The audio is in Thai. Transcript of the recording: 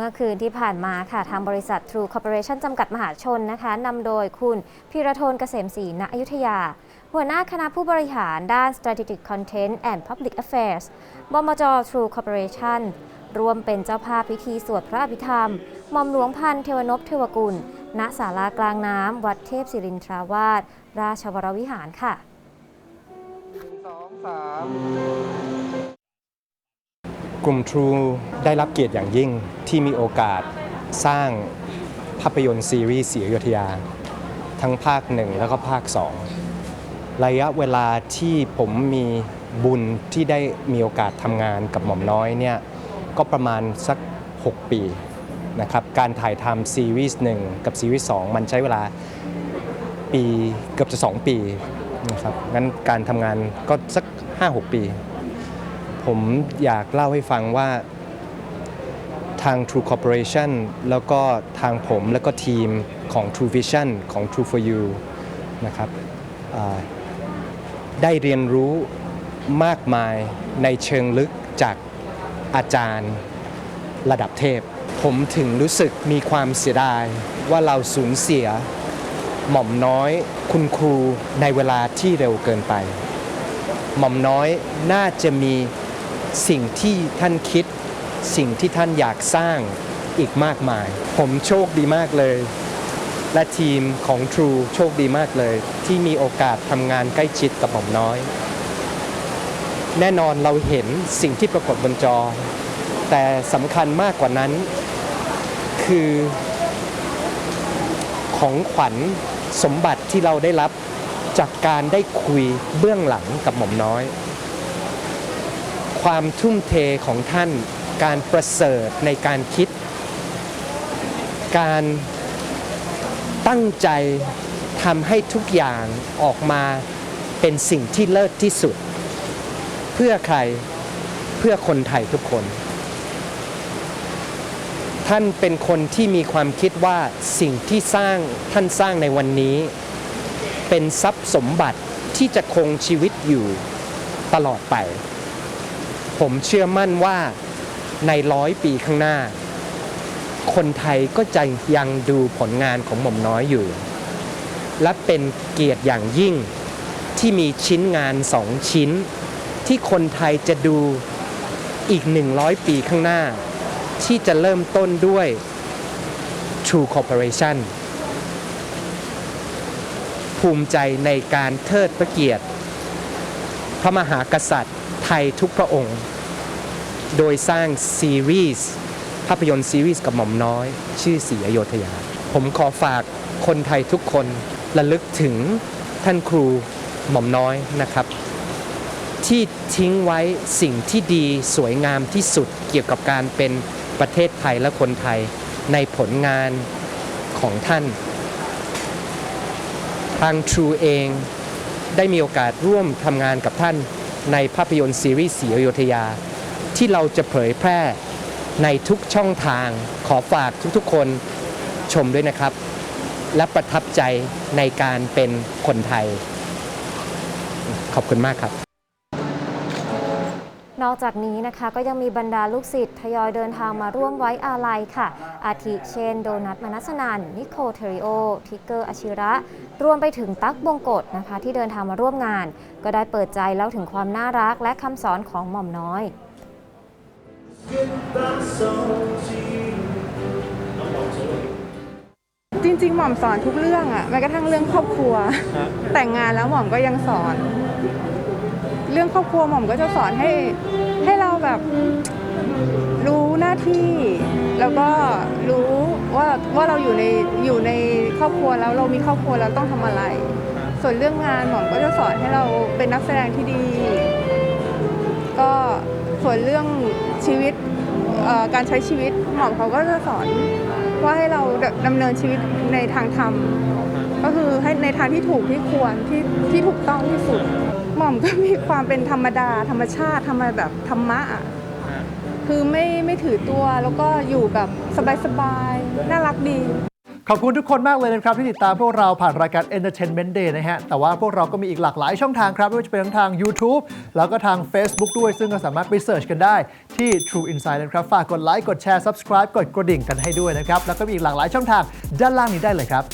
เมื่อคืนที่ผ่านมาค่ะทางบริษัท True Corporation จำกัดมหาชนนะคะนำโดยคุณพีระโทนเกษมศรีณอยุธยา หัวหน้าคณะผู้บริหารด้าน Strategic Content and Public Affairs บมจ True Corporation ร่วมเป็นเจ้าภาพพิธีสวดพระอภิธรรมหม่อมหลวงพันเทวนพเทวกุล ณศาลากลางน้ำ วัดเทพศิรินทราวาสราชวรวิหารค่ะ สองสาม ลุ่ม True ได้รับเกียรติอย่างยิ่งที่มีโอกาสสร้างภาพยนตร์ซีรีส์สีอยุธยา ทั้งภาคหนึ่งแล้วก็ภาคสองระยะเวลาที่ผมมีบุญที่ได้มีโอกาสทำงานกับหม่อมน้อยเนี่ยก็ประมาณสัก 6 ปีนะครับการถ่ายทำซีรีส์หนึ่งกับซีรีส์สองมันใช้เวลาปีเกือบจะ 2 ปีนะครับงั้นการทำงานก็สัก 5-6 ปี ผมอยากเล่าให้ฟังว่าทาง True Corporation แล้วก็ทางผมแล้วก็ทีมของ True Vision ของ True for You นะครับได้เรียนรู้มากมายในเชิงลึกจากอาจารย์ระดับเทพ ผมถึงรู้สึกมีความเสียดายว่าเราสูญเสียหม่อมน้อยคุณครูในเวลาที่เร็วเกินไป หม่อมน้อยน่าจะมี สิ่งที่ท่านคิด สิ่งที่ท่านอยากสร้างอีกมากมาย ผมโชคดีมากเลย และทีมของ True โชคดีมากเลย ที่มีโอกาสทำงานใกล้ชิดกับหม่อมน้อย แน่นอนเราเห็นสิ่งที่ปรากฏบนจอ แต่สำคัญมากกว่านั้น คือของขวัญสมบัติที่เราได้รับจากการได้คุยเบื้องหลังกับหม่อมน้อย ความทุ่มเทของท่าน การประเสริฐในการคิด การตั้งใจทำให้ทุกอย่างออกมาเป็นสิ่งที่เลิศที่สุด เพื่อใครเพื่อคนไทยทุกคน ท่านเป็นคนที่มีความคิดว่าสิ่งที่สร้างท่านสร้างในวันนี้ เป็นทรัพย์สมบัติที่จะคงชีวิตอยู่ตลอดไป ผมเชื่อมั่นว่าในร้อยปีข้างหน้า คนไทยก็จะยังดูผลงานของหม่อมน้อยอยู่ และเป็นเกียรติอย่างยิ่งที่มีชิ้นงานสองชิ้น ที่คนไทยจะดูอีก 100 ปีข้างหน้า ที่จะเริ่มต้นด้วย True Corporation ภูมิใจในการเทิดพระเกียรติ พระมหากษัตริย์ ไทยทุกพระองค์ โดยสร้างซีรีส์ภาพยนตร์ซีรีส์กับหม่อมน้อย ชื่อสีอโยธยา ผมขอฝากคนไทยทุกคนระลึกถึงท่านครูหม่อมน้อยนะครับ ที่ทิ้งไว้สิ่งที่ดีสวยงามที่สุดเกี่ยวกับการเป็นประเทศไทยและคนไทยในผลงานของท่าน ทาง True เองได้มีโอกาสร่วมทำงานกับท่าน ในภาพยนตร์ซีรีส์สีอโยธยา ที่เราจะเผยแพร่ในทุกช่องทางขอฝากทุกๆคนชมด้วยนะครับ และประทับใจในการเป็นคนไทย ขอบคุณมากครับ นอกจากนี้นะคะก็ยังมีบรรดาลูกศิษย์ทยอยเดินทางมาร่วมไว้อาลัยค่ะ อาทิเช่นโดนัทมนัสนันนิโคเทริโอ ทิกเกอร์อาชิระ รวมไปถึงตั๊กบงกฎนะคะ ที่เดินทางมาร่วมงาน ก็ได้เปิดใจเล่าถึงความน่ารักและคำสอนของหม่อมน้อยจริงๆ หม่อมสอนทุกเรื่องอะแม้กระทั่งเรื่องครอบครัว แต่งงานแล้วหม่อมก็ยังสอน เรื่องครอบครัวหม่อมก็จะสอนให้ให้เราแบบรู้หน้าที่แล้วก็รู้ว่าว่าเราอยู่ในอยู่ในครอบครัวแล้วเรามีครอบครัวแล้วต้องทำอะไร ส่วนเรื่องงานหม่อมก็จะสอนให้เราเป็นนักแสดงที่ดี ก็ส่วนเรื่องชีวิตเอ่อการใช้ชีวิตหม่อมเขาก็จะสอนว่าให้เราดำเนินชีวิตในทางธรรม ก็คือให้ในทางที่ถูกที่ควรที่ที่ถูกต้องที่สุด หม่อมก็มีความเป็นธรรมดา ธรรมชาติทำมแบบธรรมะอะคือไม่ไม่ถือตัวแล้วก็อยู่แบบสบายๆน่ารักดีขอบคุณทุกคนมากเลยนะครับ ที่ติดตามพวกเราผ่านรายการ Entertainment Day นะฮะ แต่ว่าพวกเราก็มีอีกหลากหลายช่องทางครับ ไม่ว่าจะเป็นทั้งทาง YouTube แล้วก็ทาง Facebook ด้วย ซึ่งก็สามารถไปเสิร์ชกันได้ที่ True Insight นะครับ ฝากกดไลค์ กดแชร์ Subscribe กดกระดิ่งกันให้ด้วยนะครับ แล้วก็มีอีกหลากหลายช่องทางด้านล่างนี้ได้เลยครับ